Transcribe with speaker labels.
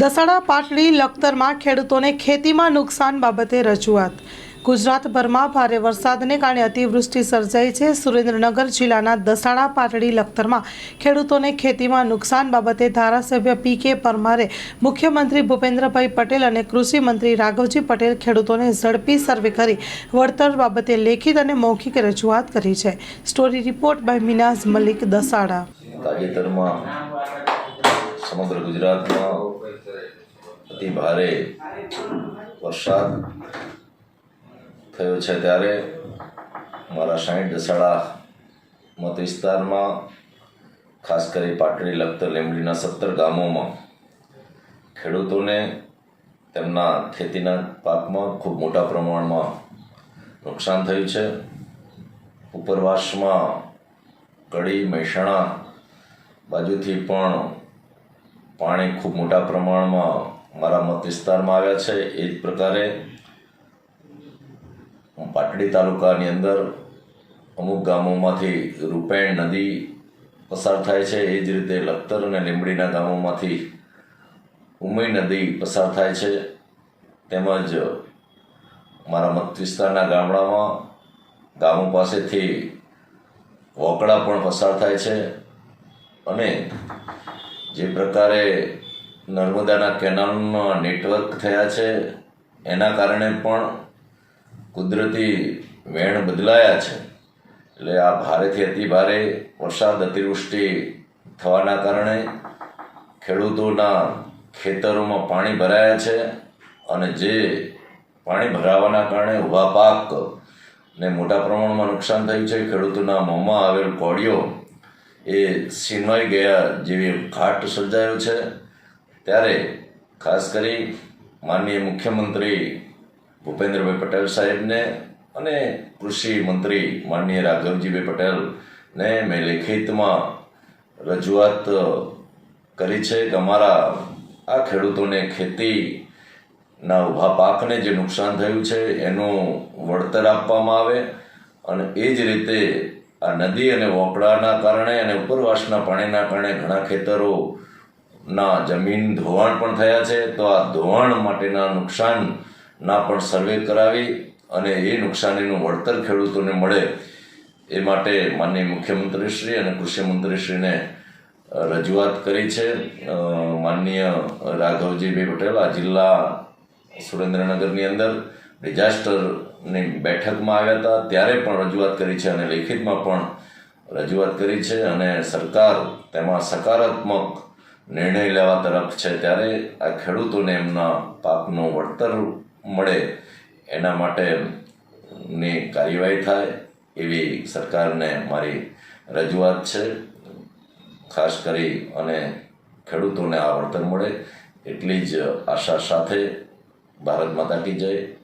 Speaker 1: દસાડા પાટડી લખતરમાં ખેડૂતોને ખેતીમાં નુકસાન બાબતે રજૂઆત. ગુજરાતભરમાં ભારે વરસાદને કારણે અતિવૃષ્ટિ સર્જાઈ છે. સુરેન્દ્રનગર જિલ્લાના દસાડા પાટડી લખતરમાં ખેડૂતોને ખેતીમાં નુકસાન બાબતે ધારાસભ્ય પી કે પરમારે મુખ્યમંત્રી ભૂપેન્દ્રભાઈ પટેલ અને કૃષિ મંત્રી રાઘવજી પટેલ ખેડૂતોને ઝડપી સર્વે કરી વળતર બાબતે લેખિત અને મૌખિક રજૂઆત કરી છે. Story report by Minaz Malik Dasada.
Speaker 2: તાજેતરમાં સમગ્ર ગુજરાતમાં અતિ ભારે વરસાદ થયો છે ત્યારે મારા સાઈઠ દસાડા મત વિસ્તારમાં, ખાસ કરી પાટડી લખતર લીંબડીના સત્તર ગામોમાં, ખેડૂતોને તેમના ખેતીના પાકમાં ખૂબ મોટા પ્રમાણમાં નુકસાન થયું છે. ઉપરવાસમાં કડી, મહેસાણા બાજુથી પણ પાણી ખૂબ મોટા પ્રમાણમાં મારા મત વિસ્તારમાં આવ્યા છે એ જ પ્રકારે પાટડી તાલુકાની અંદર અમુક ગામોમાંથી રૂપેણ નદી પસાર થાય છે. એ જ રીતે લખતર અને લીંબડીના ગામોમાંથી ઉમઈ નદી પસાર થાય છે. તેમજ મારા મત વિસ્તારના ગામડામાં ગામો પાસેથી વોકડા પણ પસાર થાય છે. અને જે પ્રકારે નર્મદાના કેનાલમાં નેટવર્ક થયા છે. એના કારણે પણ કુદરતી વેણ બદલાયા છે. એટલે આ ભારેથી અતિ ભારે વરસાદ અતિવૃષ્ટિ થવાના કારણે ખેડૂતોના ખેતરોમાં પાણી ભરાયા છે અને જે પાણી ભરાવાના કારણે ઊભા પાક ને મોટા પ્રમાણમાં નુકસાન થયું છે. ખેડૂતોના મોંમાં આવેલ કોળીઓ એ સીનવાઈ ગયા જેવી ઘાટ સર્જાયો છે. ત્યારે ખાસ કરી માનનીય મુખ્યમંત્રી ભૂપેન્દ્રભાઈ પટેલ સાહેબને અને કૃષિ મંત્રી માનનીય રાઘવજીભાઈ પટેલને મેં લેખિતમાં રજૂઆત કરી છે કે અમારા આ ખેડૂતોને ખેતીના ઊભા પાકને જે નુકસાન થયું છે એનું વળતર આપવામાં આવે અને એ જ રીતે આ નદી અને વોકડાના કારણે અને ઉપરવાસના પાણીના કારણે ઘણા ખેતરોના જમીન ધોવાણ પણ થયા છે, તો આ ધોવાણ માટેના નુકસાનના પણ સર્વે કરાવી અને એ નુકસાનીનું વળતર ખેડૂતોને મળે એ માટે માનનીય મુખ્યમંત્રીશ્રી અને કૃષિમંત્રીશ્રીને રજૂઆત કરી છે. માનનીય રાઘવજીભાઈ પટેલ આ જિલ્લા સુરેન્દ્રનગરની અંદર ડિઝાસ્ટરની બેઠકમાં આવ્યા હતા. ત્યારે પણ રજૂઆત કરી છે અને લેખિતમાં પણ રજૂઆત કરી છે અને સરકાર તેમાં સકારાત્મક નિર્ણય લેવા તરફ છે, ત્યારે આ ખેડૂતોને એમના પાકનું વળતર મળે એના માટેની કાર્યવાહી થાય એવી સરકારને મારી રજૂઆત છે. ખાસ કરી અને ખેડૂતોને આ વળતર મળે એટલી જ આશા સાથે ભારત માતા કી જય.